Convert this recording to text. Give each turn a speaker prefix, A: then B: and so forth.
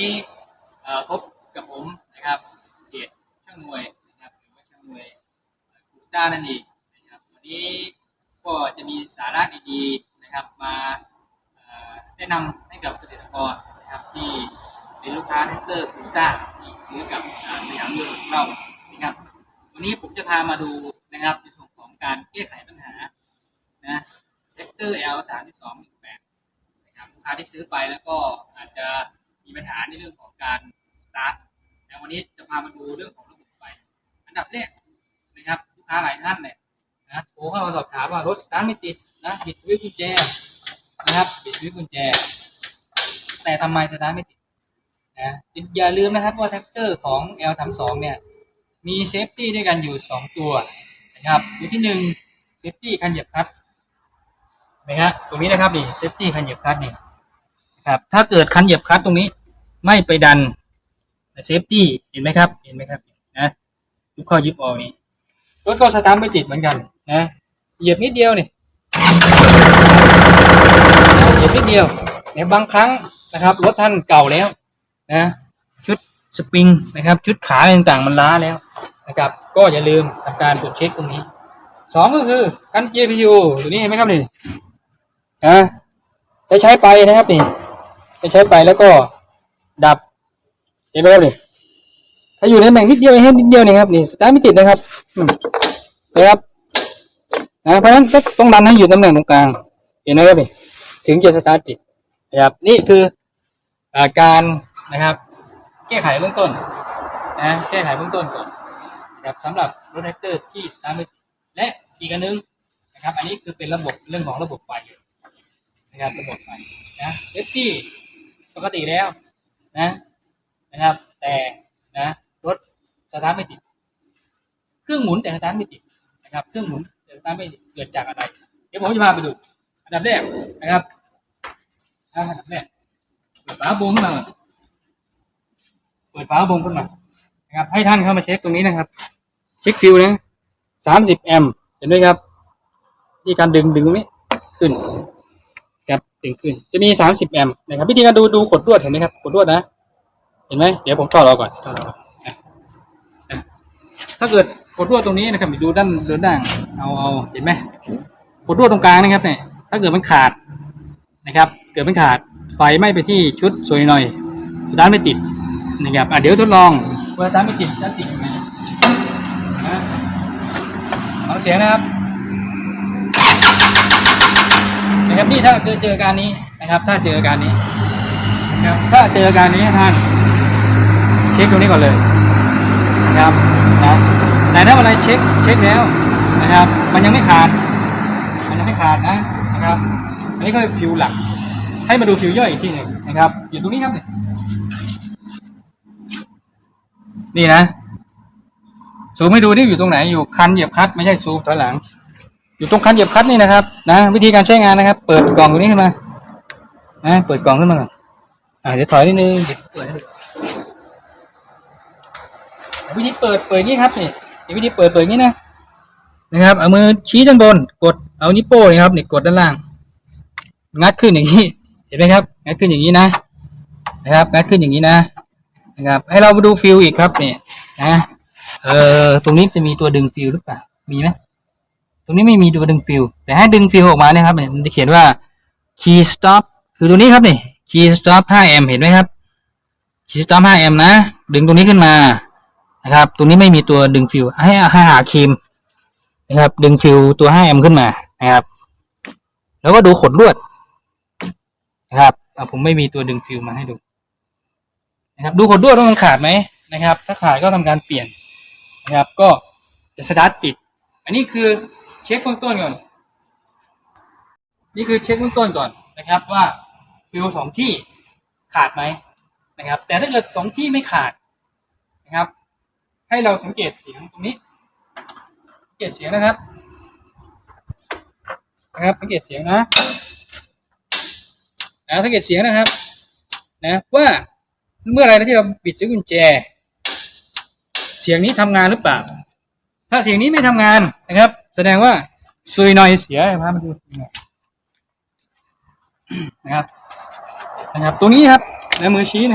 A: นี้พบกับผมนะครับเพจช่างมวยนะครับหรือว่าช่างมวยกูต้านั่นเองนะครับวันนี้ก็จะมีสาระดีๆนะครับมาแนะนำให้กับเกษตรกรนะครับที่เป็นลูกค้าแท็กเตอร์กูต้าที่ซื้อกับสยามยนต์ของเรานะครับวันนี้ผมจะพามาดูนะครับในส่วนของการแก้ไขปัญหานะแท็กเตอร์ L 3 2 1 8นะครับลูกค้าที่ซื้อไปแล้วก็อาจจะ มีปัญหาในเรื่องของการสตาร์ทแต่วันนี้จะพามาดูเรื่องของระบบไฟ อันดับแรกนะครับลูกค้าหลายท่านเนี่ยนะโทรเข้ามาสอบถามว่ารถสตาร์ทไม่ติดนะบิดสวิตช์กุญแจนะครับบิดสวิตช์กุญแจ แต่ทำไมสตาร์ทไม่ติดนะอย่าลืมนะครับว่าแท็กเตอร์ของ L32 เนี่ยมีเซฟตี้ด้วยกันอยู่สองตัวนะครับตัวที่หนึ่งเซฟตี้คันเหยียบคลัตช์นะฮะตรงนี้นะครับนี่เซฟตี้คันเหยียบคลัตช์นี่ ครับถ้าเกิดคันเหยียบคลัตช์ตรงนี้ ไม่ไปดันเซฟตี้เห็นไหมครับ เห็นไหมครับนะยุบเข้ายุบออกนี่รถก็สตาร์ทไม่ติดเหมือนกันนะเหยียบนิดเดียวนี่นะเหยียบนิดเดียวแต่บางครั้งนะครับรถท่านเก่าแล้วนะชุดสปริงนะครับ ชุดขาอะไรต่างๆมันล้าแล้วนะครับ ก็อย่าลืมทำการตรวจเช็คตรงนี้สองก็คือคัน GPU ตัวนี้เห็นไหมครับนี่นะจะใช้ไปนะครับนี่ จะใช้ไปแล้วก็ดับเห็นไหมครับนี่ถ้าอยู่ในแบ่งนิดเดียวเองนิดเดียวนี่ครับนี่สตาร์ทไม่ติดนะครับนะครับนะเพราะฉะนั้นต้องดันให้อยู่ตำแหน่งตรงกลางเห็นไหมครับนี่ถึงจะสตาร์ทติดนะครับนี่คืออาการนะครับ แก้ไขเบื้องต้นนะแก้ไขเบื้องต้นก่อนนะครับสำหรับรถแท็กเตอร์ที่สตาร์ทไม่ติดและอีกอันนึงนะครับ อันนี้คือเป็นระบบเรื่องของระบบไฟนะครับระบบไฟนะเซฟตี้ ปกติแล้วนะนะครับ แต่นะรถสตาร์ทไม่ติด เครื่องหมุนแต่สตาร์ทไม่ติดนะครับ เครื่องหมุนแต่สตาร์ทไม่ติดเกิดจากอะไร เดี๋ยวผมจะพาไปดู อันดับแรกนะครับอันดับแรกเปิดฝาโปรงขึ้นมาเปิดฝากระโปรงขึ้นมานะครับ ให้ท่านเข้ามาเช็คตรงนี้นะครับ เช็คฟิวนะสามสิบแอมป์เห็นไหมครับ ที่การดึงดึงตรงนี้ขึ้น ครับดึงขึ้น จะมีสามสิบแอมป์นะครับวิธีการดูดูขดลวดเห็นไหมครับขดลวดนะ เห็นไหมเดี๋ยวผมถอดออกก่อนถอดออกก่อนถ้าเกิดขดลวดตรงนี้นะครับดูด้านด้านด้านเอาเอาเห็นไหมขดลวดตรงกลางนะครับเนี่ยถ้าเกิดมันขาดนะครับ เกิดมันขาดไฟไหม้ไปที่ชุดสวยหน่อยสตาร์ทไม่ติดนะครับอะเดี๋ยวทดลองเวลาตามไม่ติดจะติดยังไงนะเอาเสียงนะครับนะ ครับนี่ถ้าเจอเจอการนี้นะครับ ถ้าเจอการนี้นะครับถ้าเจอการนี้ท่านเช็คตรงนี้ก่อนเลยนะครับนะแต่ถ้าอะไรเช็คเช็คแล้วนะครับ มันยังไม่ขาด มันยังไม่ขาดนะนะครับ อันนี้ก็ฟิวหลัก ให้มาดูฟิวย่อยอีกทีหนึ่งนะครับ อยู่ตรงนี้ครับเนี่ยนี่นะซูมให้ดูนี่อยู่ตรงไหนอยู่คันเหยียบคลัตช์ไม่ใช่ซูมถอยหลัง อยู่ตรงคันเหยียบคลัตช์นี่นะครับ นะ วิธีการใช้งานนะครับ เปิดกล่องตรงนี้ขึ้นมานะเปิดกล่องขึ้นมาก่อนอ่าเดี๋ยวถอยนิดนึงเดี๋ยวเปิดวิธีเปิดเปิดนี้ครับนี่วิธีเปิดเปิดนี้นะนะครับเอามือชี้ด้านบน กดเอานิ้วโป้งนะครับนี่กดด้านล่าง งัดขึ้นอย่างนี้ เห็นไหมครับ งัดขึ้นอย่างนี้นะ นะครับ งัดขึ้นอย่างนี้นะ นะครับ ให้เรามาดูฟิลอีกครับเนี่ยนะ เอ่อตรงนี้จะมีตัวดึงฟิลหรือเปล่า มีไหม รงนี้ไม่มีตัวดึงฟิลแต่ให้ดึงฟิลออกมาเนี่ยครับมันจะเขียนว่า key stop คือตัวนี้ครับนี่ key stop 5m เห็นไหมครับ key stop 5m นะ ดึงตรงนี้ขึ้นมานะครับตรงนี้ไม่มีตัวดึงฟิลให้ให้หาครีมนะครับ ดึงฟิลตัว 5m ขึ้นมานะครับ แล้วก็ดูขดลวดนะครับผมไม่มีตัวดึงฟิลมาให้ดูนะครับ ดูขดลวดว่ามันขาดไหมนะครับ ถ้าขาดก็ทำการเปลี่ยนนะครับ ก็จะสตาร์ทติด อันนี้คือ ช็คเบื้องต้นก่อน นี่คือเช็คเบื้องต้นก่อนนะครับว่าฟิวสองที่ขาดไหมนะครับ แต่ถ้าเกิดสองที่ไม่ขาดนะครับ ให้เราสังเกตเสียงตรงนี้สังเกตเสียงนะครับนะครับสังเกตเสียงนะนะสังเกตเสียงนะครับ นะว่าเมื่อไรนะที่เราบิดสกุญแจ เสียงนี้ทำงานหรือเปล่า ถ้าเสียงนี้ไม่ทำงานนะครับ ดงว่าซุยนอยเสียพามาดูนะครับนะครับ ตรงนี้ครับในมือชี้นะ